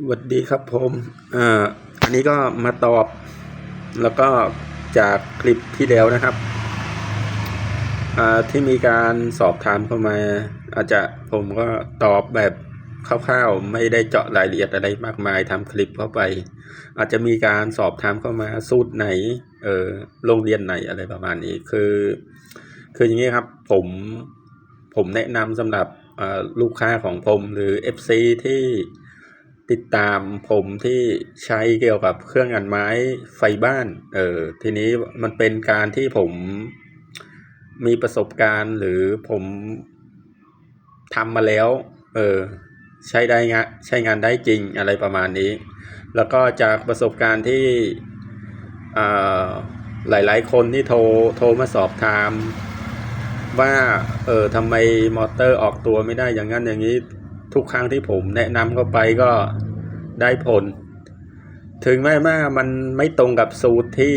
สวัสดีครับผมอ่าอันนี้ก็มาตอบ แล้วก็จากคลิปที่แล้วนะครับอ่าที่มีการสอบถามเข้ามา อาจจะผมก็ตอบแบบคร่าวๆไม่ได้เจาะรายละเอียดอะไรมากมายทำคลิปเข้าไป อาจจะมีการสอบถามเข้ามาสูตรไหนเออโรงเรียนไหนอะไรประมาณนี้คือ คืออย่างนี้ครับผมผมแนะนำสำหรับลูกค้าของผมหรือ FC ที่ ติดตามผมที่ใช้เกี่ยวกับเครื่องงานไม้ไฟบ้าน เออ ทีนี้มันเป็นการที่ผมมีประสบการณ์หรือผมทำมาแล้ว เออ ใช้ได้งะใช้งานได้จริงอะไรประมาณนี้ แล้วก็จากประสบการณ์ที่อ่าหลายๆ คนที่โทรโทรมาสอบถามว่า เออทำไมมอเตอร์ออกตัวไม่ได้อย่างนั้นอย่างนี้ ทุกครั้งที่ผมแนะนำเข้าไปก็ได้ผล ถึงแม้ว่ามันไม่ตรงกับสูตรที่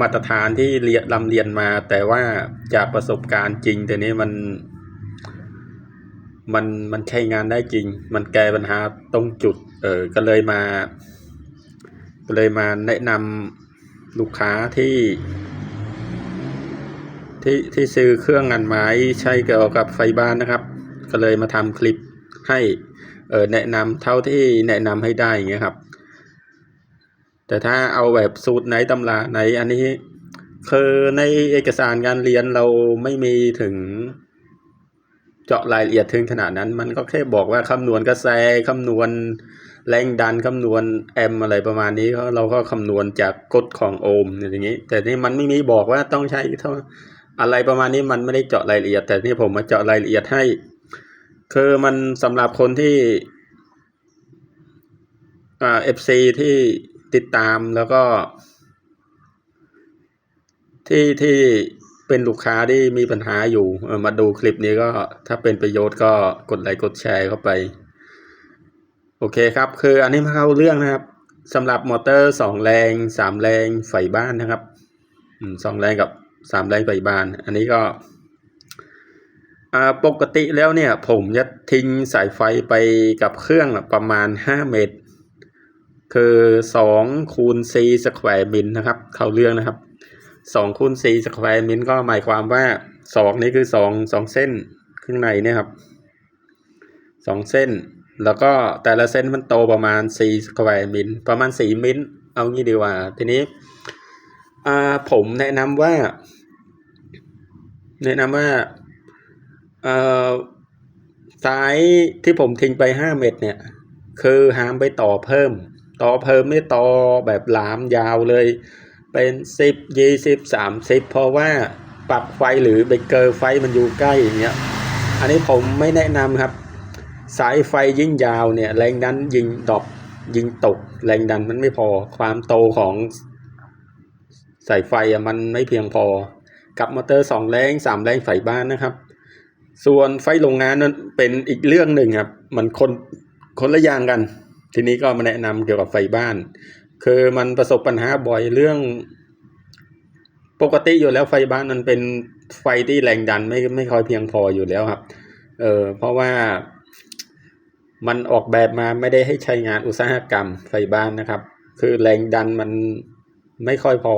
มาตรฐานที่เรียนลำเรียนมา แต่ว่าจากประสบการณ์จริงแต่นี้มัน มันมันใช้งานได้จริง มันแก้ปัญหาตรงจุด เออก็เลยมา ก็เลยมาแนะนำลูกค้าที่ ที่ที่ซื้อเครื่องงานไม้ใช้เกี่ยวกับไฟบ้านนะครับ ก็เลยมาทำคลิป ให้เแนะนำเท่าที่แนะนำให้ได้อย่างเงี้ยครับ แต่ถ้าเอาแบบสูตรไหนตำราไหนอันนี้คือในเอกสารการเรียนเราไม่มีถึงเจาะรายละเอียดถึงขนาดนั้น มันก็แค่บอกว่าคำนวณกระแสคำนวณแรงดันคำนวณแอมอะไรประมาณนี้เราก็คำนวณจากกฎของโอห์มอย่างนี้ แต่นี่มันไม่มีบอกว่าต้องใช้เท่าอะไรประมาณนี้มันไม่ได้เจาะรายละเอียด แต่ที่ผมมาเจาะรายละเอียดให้ คือมันสำหรับคนที่เอฟซีที่ติดตามแล้วก็ ที่ที่เป็นลูกค้าที่มีปัญหาอยู่มาดูคลิปนี้ก็ถ้าเป็นประโยชน์ก็กดไลค์กดแชร์เข้าไป โอเคครับ คืออันนี้มาเข้าเรื่องนะครับสำหรับมอเตอร์สองแรงสามแรงไฟบ้านนะครับสองแรงกับสามแรงไฟบ้าน อันนี้ก็ ปกติแล้วเนี่ยผมจะทิ้งสายไฟไปกับเครื่องประมาณ 5 เมตร คือ2คูณ4สแควร์มิลนะครับ เข้าเรื่องนะครับ2คูณ4สแควร์มิลก็หมายความว่า 2 นี่คือ 2 2 เส้นข้างในเนี่ยครับ 2 เส้น แล้วก็แต่ละเส้นมันโตประมาณ4สแควร์มิลประมาณ 4 มิลเอางี้ดีกว่า ทีนี้ผมแนะนำว่า แนะนำว่า เอ่อสายที่ผมทิ้งไปห้าเม็ดเนี่ย คือหามไปต่อเพิ่ม ต่อเพิ่มไม่ต่อแบบหลามยาวเลย เป็นสิบยี่สิบสามสิบเพราะว่าปรับไฟหรือเบรกเกอร์ไฟมันอยู่ใกล้อย่างเงี้ยอันนี้ผมไม่แนะนำครับ สายไฟยิ่งยาวเนี่ย แรงดันยิงดอปยิงตก แรงดันมันไม่พอความโตของสายไฟอะมันไม่เพียงพอ กับมอเตอร์สองแรงสามแรงไฟบ้านนะครับ ส่วนไฟโรงงานนั้นเป็นอีกเรื่องหนึ่งครับ มันคนคนละอย่างกัน ทีนี้ก็มาแนะนำเกี่ยวกับไฟบ้าน คือมันประสบปัญหาบ่อยเรื่องปกติอยู่แล้วไฟบ้านมันเป็นไฟที่แรงดันไม่ไม่ค่อยเพียงพออยู่แล้วครับ เออเพราะว่ามันออกแบบมาไม่ได้ให้ใช้งานอุตสาหกรรมไฟบ้านนะครับ คือแรงดันมันไม่ค่อยพอ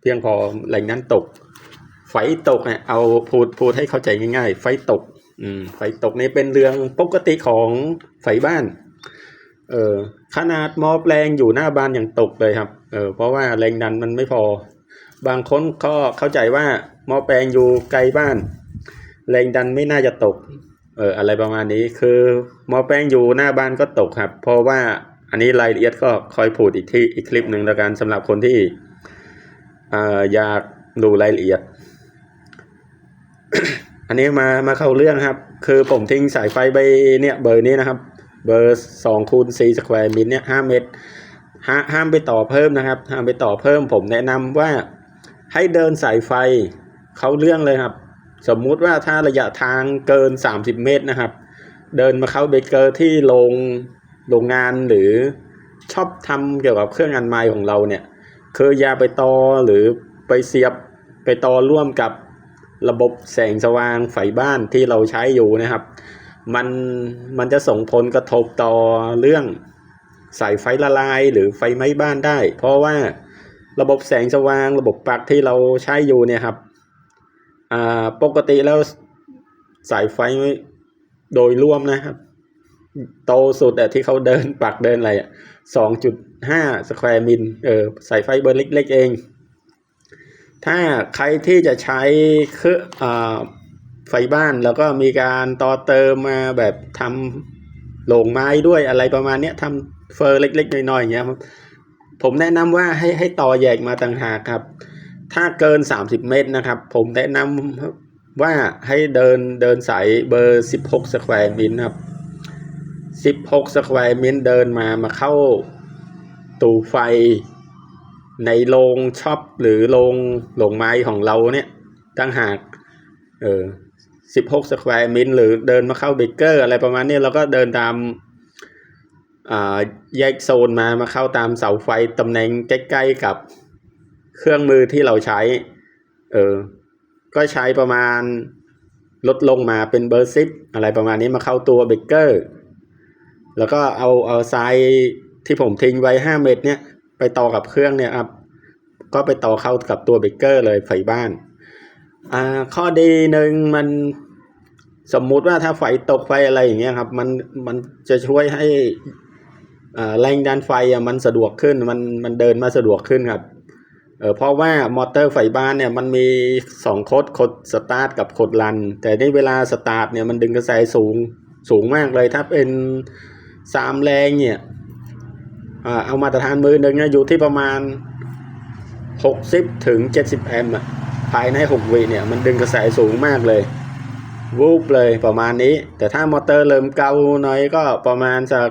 เพียงพอแรงดันตก ไฟตกเนี่ยเอาพูดพูดให้เข้าใจง่าย ๆ ไฟตก อืม ไฟตกนี่เป็นเรื่องปกติของไฟบ้าน เออขนาดมอแปลงอยู่หน้าบ้านยังตกเลยครับ เออเพราะว่าแรงดันมันไม่พอ บางคนก็เข้าใจว่ามอแปลงอยู่ไกลบ้าน แรงดันไม่น่าจะตก เอออะไรประมาณนี้คือมอแปลงอยู่หน้าบ้านก็ตกครับ เพราะว่าอันนี้รายละเอียดก็คอยพูดอีกที่อีกคลิปหนึ่งแล้วกันสำหรับคนที่อ่าอยากดูรายละเอียด อันนี้มามาเข้าเรื่องครับ คือผมทิ้งสายไฟไปเนี่ยเบอร์นี้นะครับ เบอร์สองคูณสี่สแควร์มิลเนี่ยห้าเมตรห้าห้ามไปต่อเพิ่มนะครับ ห้ามไปต่อเพิ่ม ผมแนะนำว่าให้เดินสายไฟเขาเรื่องเลยครับ สมมุติว่าถ้าระยะทางเกิน 30 เมตรนะครับ เดินมาเข้าเบเกอร์ที่โรงโรงงานหรือชอบทำเกี่ยวกับเครื่องงานไม้ของเราเนี่ยคืออย่าไปต่อหรือไปเสียบไปต่อร่วมกับ ระบบแสงสว่างไฟบ้านที่เราใช้อยู่นะครับ มันมันจะส่งผลกระทบต่อเรื่องสายไฟละลายหรือไฟไหม้บ้านได้ เพราะว่าระบบแสงสว่างระบบปลั๊กที่เราใช้อยู่เนี่ยครับอ่าปกติแล้วสายไฟโดยรวมนะครับ โตสุดอะที่เขาเดินปลักเดินอะไรสองจุดห้าสแควร์มิลเออสายไฟเบอร์เล็กๆเอง ถ้าใครที่จะใช้เครื่องไฟบ้านแล้วก็มีการต่อเติมมาแบบทำโหลงไม้ด้วยอะไรประมาณเนี้ยทำเฟอร์เล็ก ๆ น้อยๆอย่างเงี้ยครับผมแนะนำว่าให้ให้ต่อแยกมาต่างหากครับ ถ้าเกิน 30 เมตรนะครับ ผมแนะนำว่าให้เดินเดินสายเบอร์ 16 สแควร์มิลครับ 16 สแควร์มิลเดินมามาเข้าตูไฟ ในโรงช็อปหรือโรงโรงไม้ของเราเนี่ยตั้งหากเออ16สแควร์มิลหรือเดินมาเข้าเบเกอร์ อะไรประมาณนี้แล้วก็เดินตามอ่าแยกโซนมามาเข้าตามเสาไฟตำแหน่งใกล้ๆกับเครื่องมือที่เราใช้ เออ ก็ใช้ประมาณลดลงมาเป็นเบอร์ซิปอะไรประมาณนี้มาเข้าตัวเบเกอร์ แล้วก็เอาเอาทรายที่ผมทิ้งไว้ห้าเม็ดเนี่ย ไปต่อกับเครื่องเนี่ยครับก็ไปต่อเข้ากับตัวเบเกอร์เลยไฟบ้านอ่าข้อดีหนึ่งมันสมมุติว่าถ้าไฟตกไฟอะไรอย่างเงี้ยครับมันมันจะช่วยให้แรงดันไฟอะมันสะดวกขึ้นมันมันเดินมาสะดวกขึ้นครับเออเพราะว่ามอเตอร์ไฟบ้านเนี่ยมันมีสองโคดโคดสตาร์ทกับโคดรัน แต่ในเวลาสตาร์ทเนี่ยมันดึงกระแสสูงสูงมากเลย ถ้าเป็นสามแรงเนี่ย เอามาตรฐานมือหนึ่งเนี่ยอยู่ที่ประมาณหกสิบถึงเจ็ดสิบแอมป์ภายในหกวิเนี่ยมันดึงกระแสสูงมากเลย วูบเลยประมาณนี้ แต่ถ้ามอเตอร์เริ่มเก่าหน่อยก็ประมาณสัก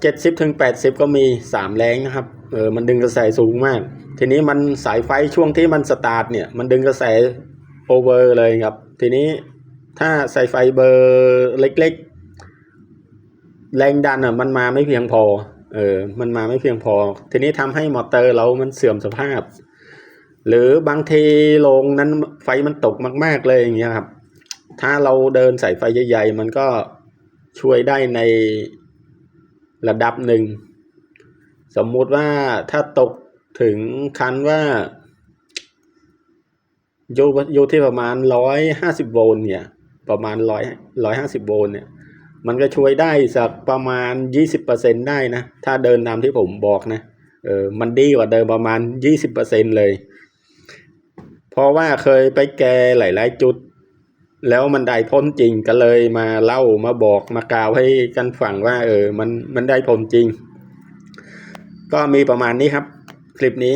เจ็ดสิบถึงแปดสิบก็มีสามแรงนะครับเออมันดึงกระแสสูงมาก ทีนี้มันสายไฟช่วงที่มันสตาร์ทเนี่ยมันดึงกระแสโอเวอร์เลยครับ ทีนี้ถ้าสายไฟเบอร์เล็กๆ แรงดันอะมันมาไม่เพียงพอ เออ มันมาไม่เพียงพอ ทีนี้ทำให้มอเตอร์เรามันเสื่อมสภาพ หรือบางทีโรงนั้นไฟมันตกมาก ๆเลยอย่างเงี้ยครับ ถ้าเราเดินสายไฟใหญ่ๆมันก็ช่วยได้ในระดับหนึ่ง สมมุติว่าถ้าตกถึงคันว่าอยู่อยู่ที่ประมาณร้อยห้าสิบโวลต์เนี่ย ประมาณร้อยร้อยห้าสิบโวลต์เนี่ย มันก็ช่วยได้สักประมาณยี่สิบเปอร์เซ็นได้นะ ถ้าเดินตามที่ผมบอกนะเออมันดีกว่าเดิมประมาณยี่สิบเปอร์เซ็นเลย เพราะว่าเคยไปแก้หลาย ๆ จุด แล้วมันได้พ้นจริงก็เลยมาเล่ามาบอกมากล่าวให้กันฟังว่า เออมันมันได้ผลจริง ก็มีประมาณนี้ครับ คลิปนี้